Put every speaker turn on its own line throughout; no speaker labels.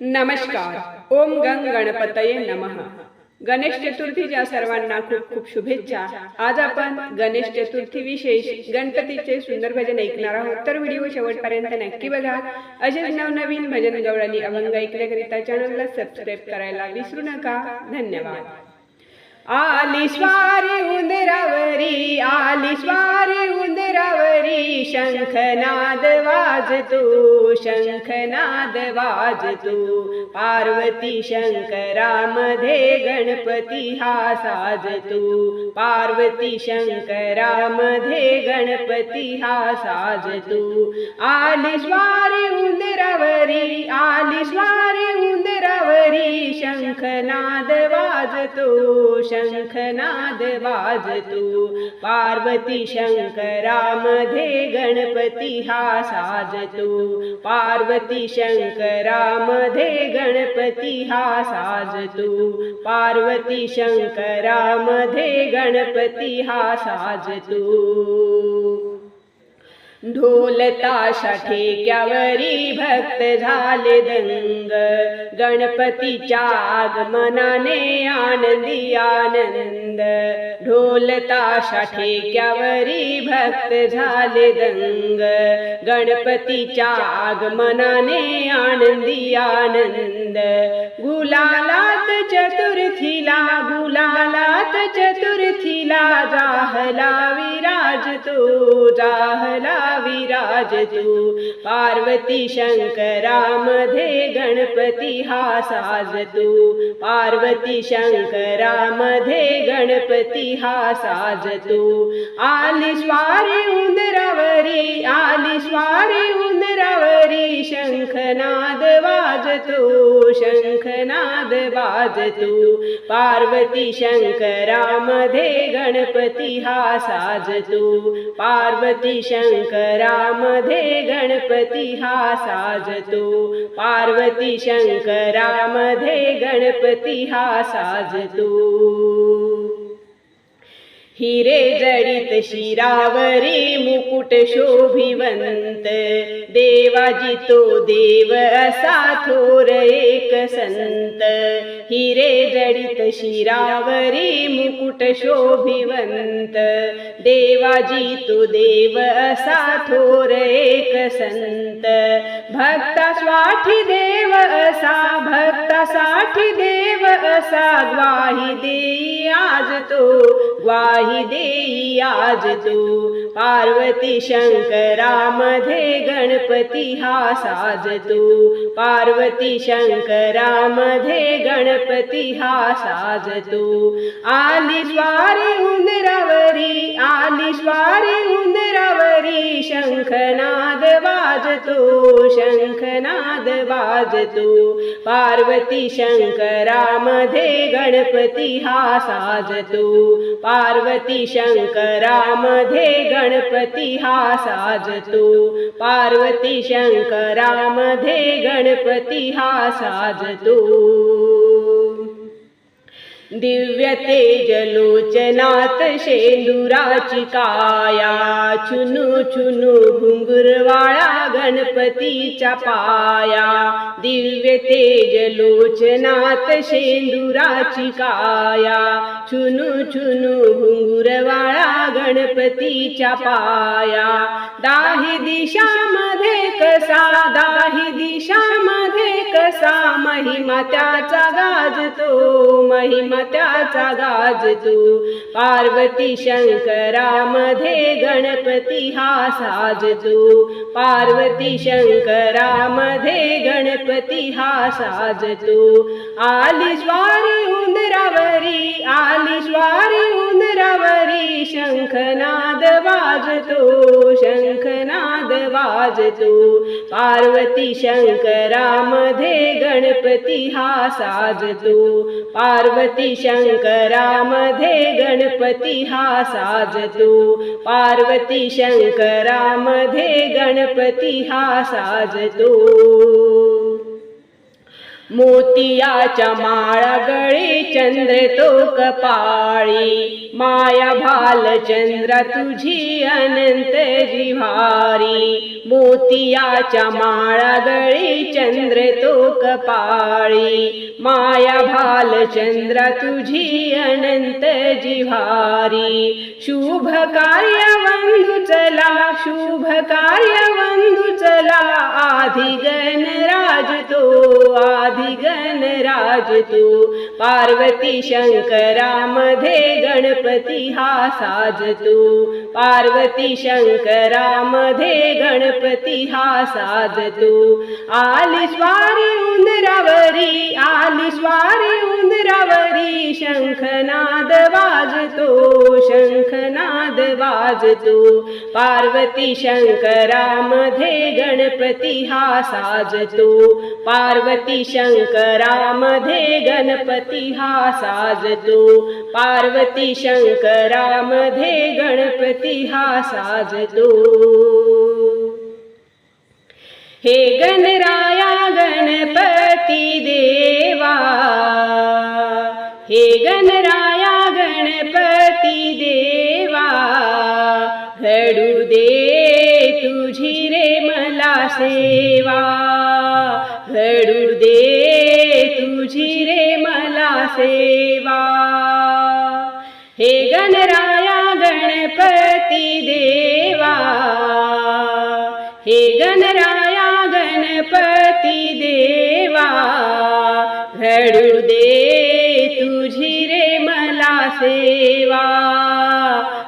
नमस्कार. ओम गंग गणपतये नमः. गणेश चतुर्थीच्या सर्वांना खूप खूप शुभेच्छा. आज आपण गणेश चतुर्थी विशेष गणपतीचे सुंदर भजन ऐकणार आहोत. तर व्हिडिओ शेवटपर्यंत नक्की बघा. असेच नवनवीन भजन गवळणी अभंग ऐकण्याकरिता चॅनलला सबस्क्राईब करायला विसरू नका. धन्यवाद. आली स्वारी उंदरावरी आली स्वारी उंदरावरी शंखनाद वाजतो शंखनाद वाजतो पार्वती शंकरामध्ये गणपती हा साजतो पार्वती शंकरामध्ये गणपती हा साजतो आली स्वारी उंदरावरी आली स्वारी उंदरावरी शंखनाद वाजतो शंखनाद वाजतो पार्वती शंकरामध्ये गणपती हा साजतो। पार्वती शंकरामध्ये गणपती हा साजतो। पार्वती शंकरामध्ये गणपती हा साजतो ढोल ताशा ठेक्यावरी भक्त झाले दंग. गणपतीच्या आगमनाने आनंदी आनंद. ढोल ताशा ठेक्यावरी भक्त झाले दंग. गणपतीच्या आगमनाने आनंदी आनंद. गुलाला चतुर्थीला गुलालात चतुर्थीला जाहला विराजतो जाहला विराजतो पार्वती शंकरामध्ये गणपती हा साजतो पार्वती शंकरामध्ये गणपती हा साजतो आली स्वारी उंदरावरी आली स्वारी हरी शंखनाद वाजतो शंखनाद वाजतो। पार्वती शंकरामध्ये गणपती हा साजतो। पार्वती शंकरामध्ये गणपती हा साजतो। पार्वती शंकरामध्ये गणपती हा साजतो। हिरे जडित शिरावरी मुकुट शोभिवंत. देवाजी तो देव असा थोर एक संत. हिरे जडित शिरावरी मुकुट शोभिवंत. देवाजी तो देव असा थोर एक संत. भक्ता स्वाठी देव असा भक्तासाठी देव असा ग्वाही देई आज तो. वाही देई आज तू. पार्वती शंकरामध्ये गणपती हा साज तू. पार्वती शंकरामध्ये गणपती हा साज तू. आली स्वारी उंदरावरी आली स्वारी वाजतो शंखनाद वाजतो पार्वती शंकरामध्ये गणपती हा साजतो पार्वती शंकरामध्ये गणपती हा साजतो पार्वती शंकरामध्ये गणपती हा साजतो. दिव्य तेजलोचनात शेंदुराची काया. चुनू चुनू घुंगुरवाळा गणपतीच्या पाया. दिव्य तेजलोचनात शेंदुराची काया. चुनू चुनू घुंगुरवाळा गणपतीच्या पाया. दाही दिशामध्ये कसा दाही दिशामध्ये कसा महिमा त्याचा गाजतो. महिमा त्याचा गाजतो पार्वती शंकरामध्ये गणपती हा साज तू. पार्वती शंकरामध्ये गणपती हा साज तू. आली ज्वारी उंदरावरी आली ज्वारी उंदरावरी शंखनाद वाजतो. वाजतो. पार्वती शंकरामध्ये गणपती हा साजतो. पार्वती शंकरामध्ये गणपती हा साजतो. पार्वती शंकरामध्ये गणपती हा साजतो. मोतियाच्या माळा गळी चंद्र तो कपाळी माया भाल चंद्र तुझी अनंत जिव्हारी. मोतियाच्या माळा गळी चंद्र तो कपाळी माया भाल चंद्र तुझी अनंत जिव्हारी. शुभ कार्य बंधू चला शुभ कार्य बंधू चला. आधी गणराज तो आधी अभिगण राज तू. पार्वती शंकरामध्ये गणपती हा साजतो पार्वती शंकरामध्ये गणपती हा साजतो आली स्वारी उंदरावरी आली स्वारी उंदरावरी शंखनाद वाजतो शंखनाद वाजतो पार्वती शंकरामध्ये गणपती हा साजतो पार्वती शंकरामध्ये गणपती हा साजतो. पार्वती शंकरामध्ये गणपती हा साजतो. हे गणराया गणपती देवा. हे गणराया गणपती देवा. घडू दे तुझी रे मला सेवा. घडू सेवा। हे गणराया गणपती देवा। हे गणराया गणपती देवा। घडू दे तुझी रे मला सेवा।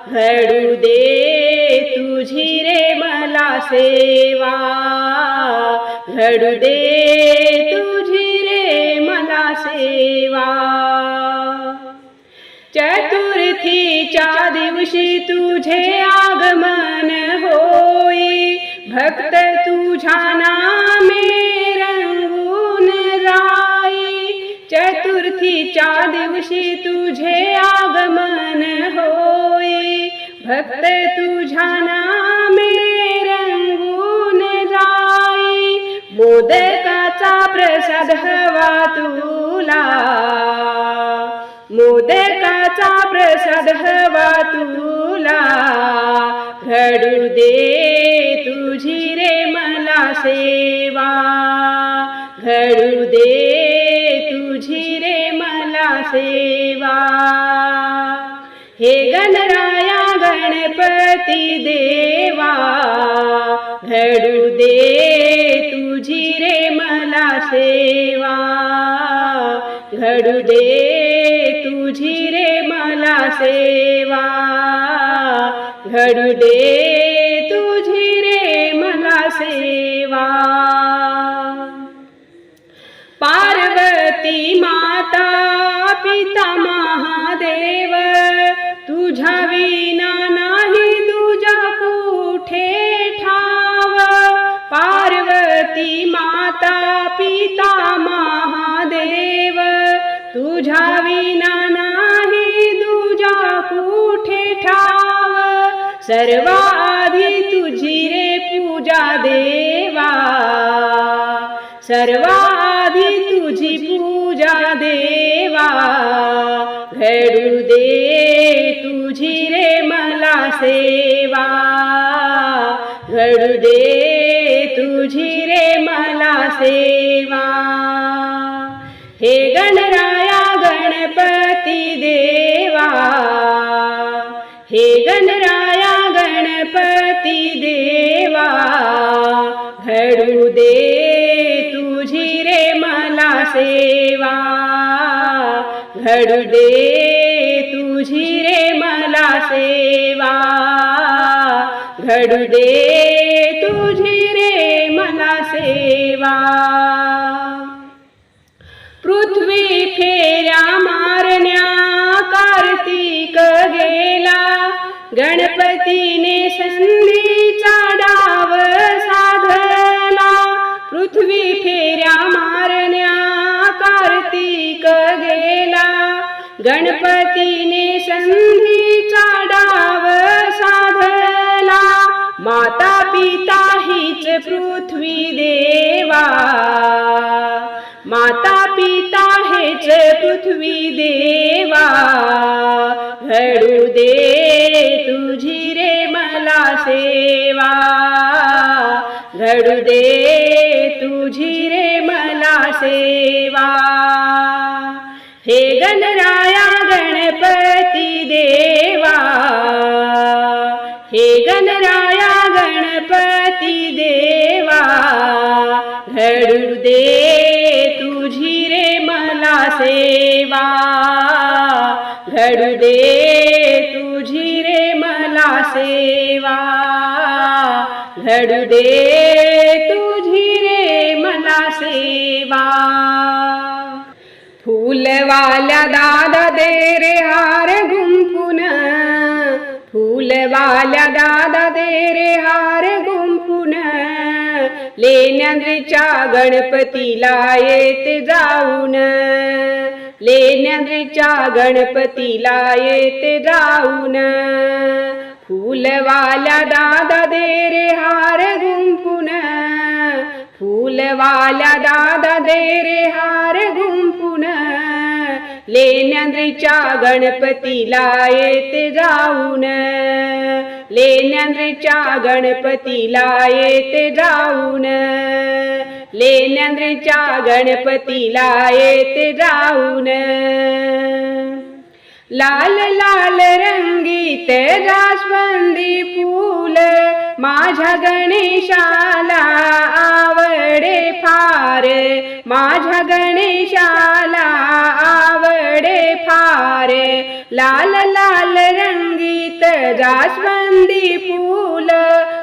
घडू दे तुझी रे मला सेवा। घडू दे चतुर्थीच्या दिवशी तुझे आगमन होई. भक्त तुझ्या नामे रंगून राई. चतुर्थीच्या दिवशी तुझे आगमन होई. भक्त तुझ्या नामे रंगून राई. मोदकाचा प्रसाद हवा तुला. मोदकाचा प्रसाद हवा तुला. घडू दे तुझी रे मला सेवा. घडू दे तुझी रे मला सेवा. हे गणराया गणपती देवा. घडू दे सेवा घडू दे तुझी रे मला सेवा. पार्वती माता पिता महादेव तुझ्या विना नाही तुझ्या कुठे ठाव. पार्वती माता पिता महादेव तुझ्या विना सर्वाधी तुझी रे पूजा देवा. सर्वाधी तुझी पूजा देवा. घडू दे तुझी रे मला सेवा. घडू दे तुझी रे मला सेवा. हे गणराया गणपती देवा. हे गणरा गणपती देवा घडू दे तुझी रे मला सेवा. घडू दे तुझी रे मला सेवा. घडू दे तुझी रे मला सेवा. पृथ्वी फेऱ्या मारण्या कार्तिक गेला. गणपतीने संधीचा डाव साधला. पृथ्वी फेऱ्या मारण्या कार्तिक गेला. गणपतीने संधीचा डाव साधला. माता पिता हीच पृथ्वी देवा. माता पिता हेच पृथ्वी देवा. घडू दे. तुझी रे मला सेवा. घडू दे तुझी रे मला सेवा. घडू दे तुझी रे मला सेवा. फूलवाल्या दादा दे रे हार गुंपून फूलवाल्या दादा दे रे हार गुंपून लेण्यांद्रीच्या गणपतीला येत जाऊन. लेण्यांद्रीच्या गणपतीला येत जाऊन. फूलवाल्या दादा दे रे हार गुंफून. फूलवाल्या दादा दे रे हार गुंफून. लेण्यांद्रीच्या गणपतीला येते जाऊन. लेण्यांद्रीच्या गणपतीला येते जाऊन. लेण्यांद्रीच्या गणपतीला येते जाऊन. लाल लाल रंगीत जास्वंदी फूल माझ्या गणेशाला आवडे फार माझ्या गणेशाला आवडे फार. लाल लाल रंगीत जास्वंदी फूल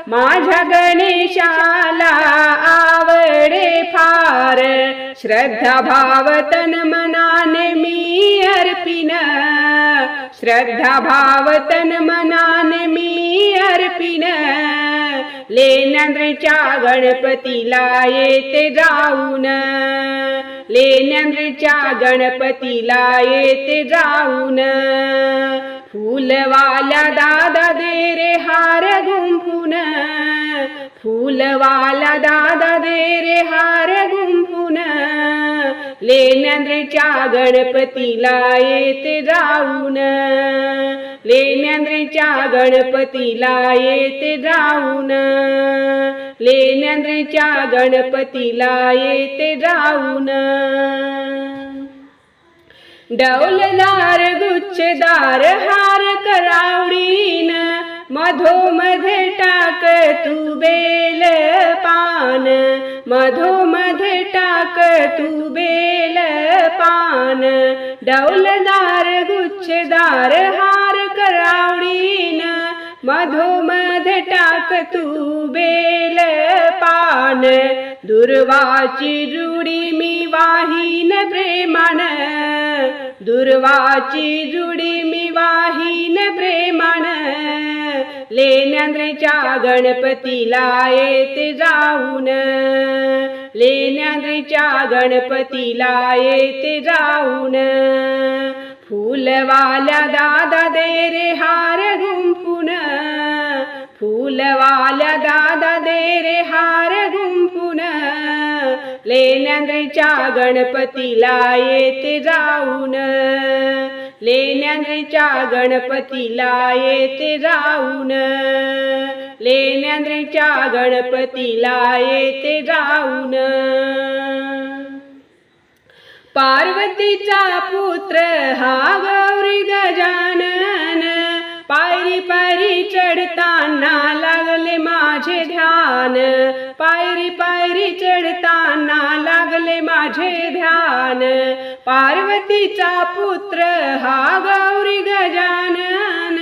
माझ्या गणेशाला आवडे फार. श्रद्धा भावतन मनाने मी अर्पिन. श्रद्धा भावतन मनाने मी अर्पिन. लेण्यांद्रीच्या गणपतीला येते जाऊन. लेण्यांद्रीच्या गणपतीला येते जाऊन. फुलवाला दादा दे रे हार गुंफून फुलवाला दादा दे रे हार गुंफून. लेण्याद्रीच्या गणपतीला येते जाऊन लेण्याद्रीच्या गणपतीला येते जाऊन. लेण्याद्रीच्या गणपतीला येते जाऊन. डौलदार गुच्छदार हार करावडीन मधोमध्ये टाक तू बेल पान मधोमध्ये टाक तू बेल पान. डौलदार गुच्छदार हार करावडीन मधोमध्ये टाक तू बेल पान. दुर्वाची जुडी मी वाहीन प्रेमान दुर्वाची जुडी मी वाहीन प्रेमान लेण्यांद्रीच्या गणपतीला येते जाऊन. लेण्यांद्रीच्या गणपतीला येते जाऊन. फुलवाल्या दादा दे रे हार गुंफून. फुलवाल दादा दे रे हार गुंपून लेण्यांद्रीच्या गणपतीला येते जाऊन. लेण्यांद्रीच्या गणपतीला येते जाऊन. लेण्यांद्रीच्या गणपतीला येते जाऊन. पार्वतीचा पुत्र हा गौरी गजानन. माझे ध्यान. पायरी पायरी चढताना लागले माझे ध्यान. पार्वतीचा पुत्र हा गौरी गजानन.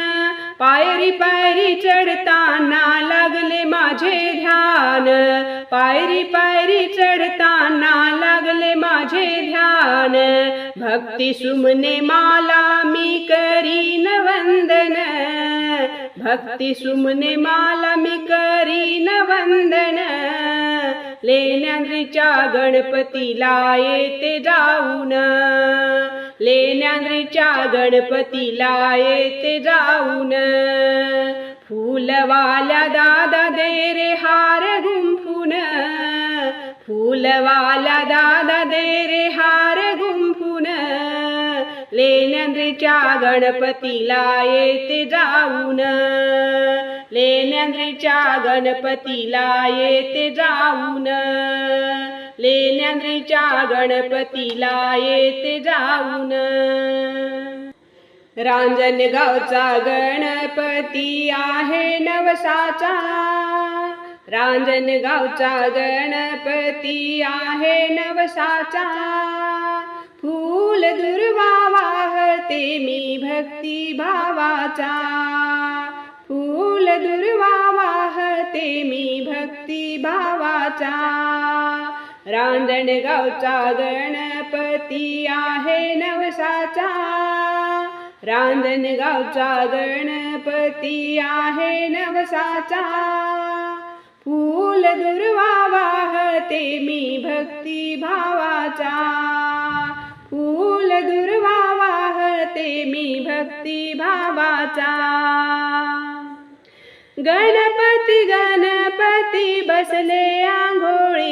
पायरी पायरी चढताना लागले माझे ध्यान. पायरी पायरी चढताना लागले माझे ध्यान. भक्ती सुमने माला मी करीन वंदन. भक्ती सुमने माला मी करीन वंदन। लेण्यांद्रीच्या गणपतीला येते जाऊन। लेण्यांद्रीच्या गणपतीला येते जाऊन। फूलवाल्या दादा दे रे हार गुंफून। फूलवाल्या दादा दे रे हार लेण्यांद्रीच्या गणपतीला येते जाऊन. लेण्यांद्रीच्या गणपतीला येते जाऊन. लेण्यांद्रीच्या गणपतीला येते जाऊन. रांजणगावचा गणपती आहे नवसाचा. रांजणगावचा गणपती आहे नवसाचा. फूल दुर्वा वाहते मी भक्ती भावाचा. फूल दुर्वा वाहते मी भक्ती भावाचा. रांजणगावचा गणपती आहे नवसाचा. रांजणगावचा गणपती आहे नवसाचा. फूल दुर्वा वाहते मी भक्ती भावाचा. दुर्वा वाहते मी भक्ती भावाचा. गणपती गणपती बसले आंघोळीला.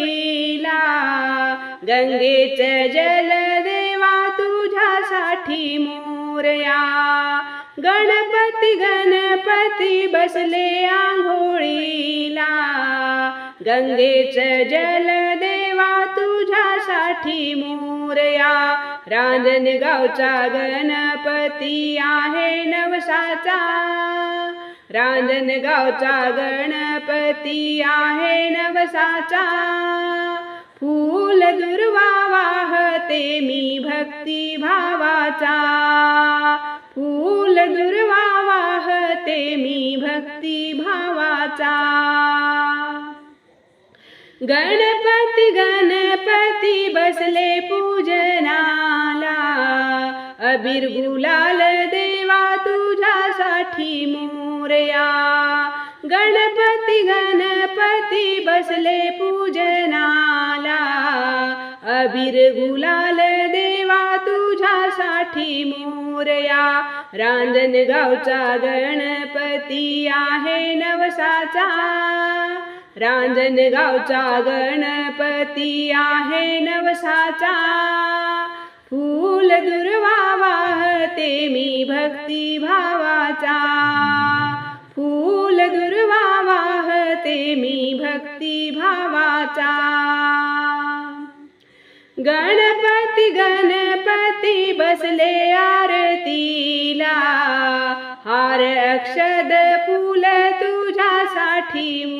गंगेच जल देवा तुझ्यासाठी मोरया. गणपती गणपती बसले आंघोळीला. गंगेच जल देवा तुझ्यासाठी मोरया. रांजणगावचा गणपती आहे नवसाचा. रांजणगावचा गणपती आहे नवसाचा. फूल दुर्वा वाहते मी भक्ती भावाचा. फूल दुर्वा वाहते मी भक्ती भावाचा. गणपती गणपती बसले पूजनाला. अबीर गुलाल देवा तुझ्यासाठी मोरया. गणपती गणपती बसले पूजनाला. अबीर गुलाल देवा तुझ्यासाठी मोरया. रांजणगावचा गणपती आहे नवसाचा. रांजणगावचा गणपती आहे नवसाचा. फूल दुर्वा वाहते मी भक्ती भावाचा. फूल दुर्वा वाहते मी भक्ती भावाचा. गणपती गणपती बसले आरतीला. हार अक्षद फुल तुझ्यासाठी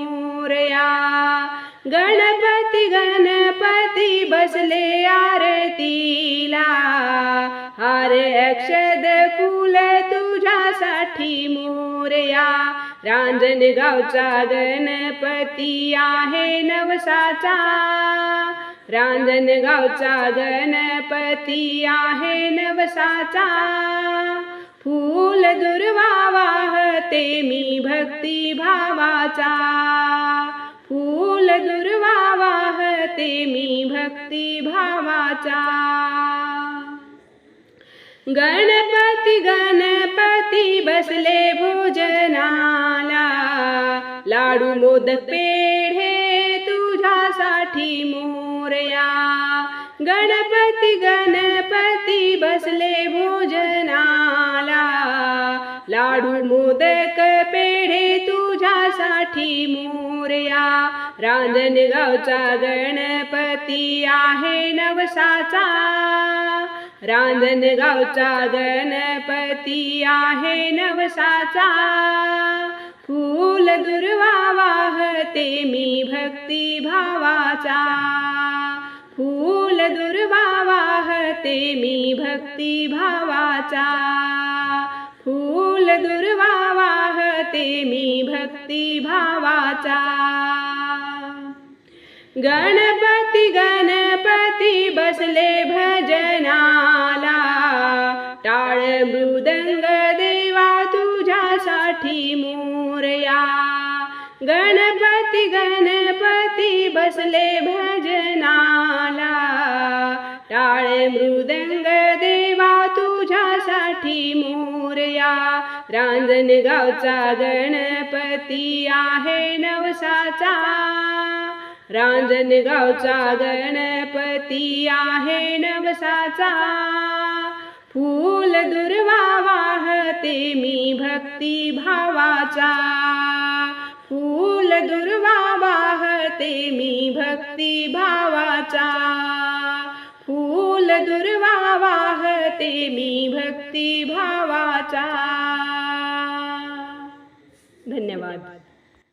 शद फुल तुझ्यासाठी मोरया. रांजणगावचा गणपती आहे नवसाचा. रांजणगावचा गणपती आहे नवसाचा. फूल दुर्वा वाहते मी भक्ती भावाचा. फूल दुर्वा वाहते मी भक्ती भावाचा. गणपती गणपती बसले भोजनाला. लाडू मोदक पेढे तुझ्यासाठी मोरया. गणपती गणपती बसले भोजनाला. लाडू मोदक पेढे तुझ्यासाठी मोरया. रांजणगावचा गणपती आहे नवसाचा. रांजणगावचा गणपती आहे नवसाचा. फूल दुर्वा वाहते मी भक्ती भावाचा. फूल दुर्वा वाहते मी भक्ती भावाचा. फूल दुर्वा वाहते मी भक्ती भावाचा. गणपती गणपती बसले भजनाला. टाळ मृदंग देवा तुझ्यासाठी मोरया. गणपती गणपती बसले भजनाला. टाळ मृदंग देवा तुझ्यासाठी मोरया. रांजणगावचा गणपती आहे नवसाचा. रांजणगावचा गणपती आहे नवसाचा. फूल दुर्वा वाहते मी भक्ती भावाचा. फूल दुर्वा वाहते मी भक्ती भावाचा. फूल दुर्वा वाहते मी भक्ती भावाचा. धन्यवाद.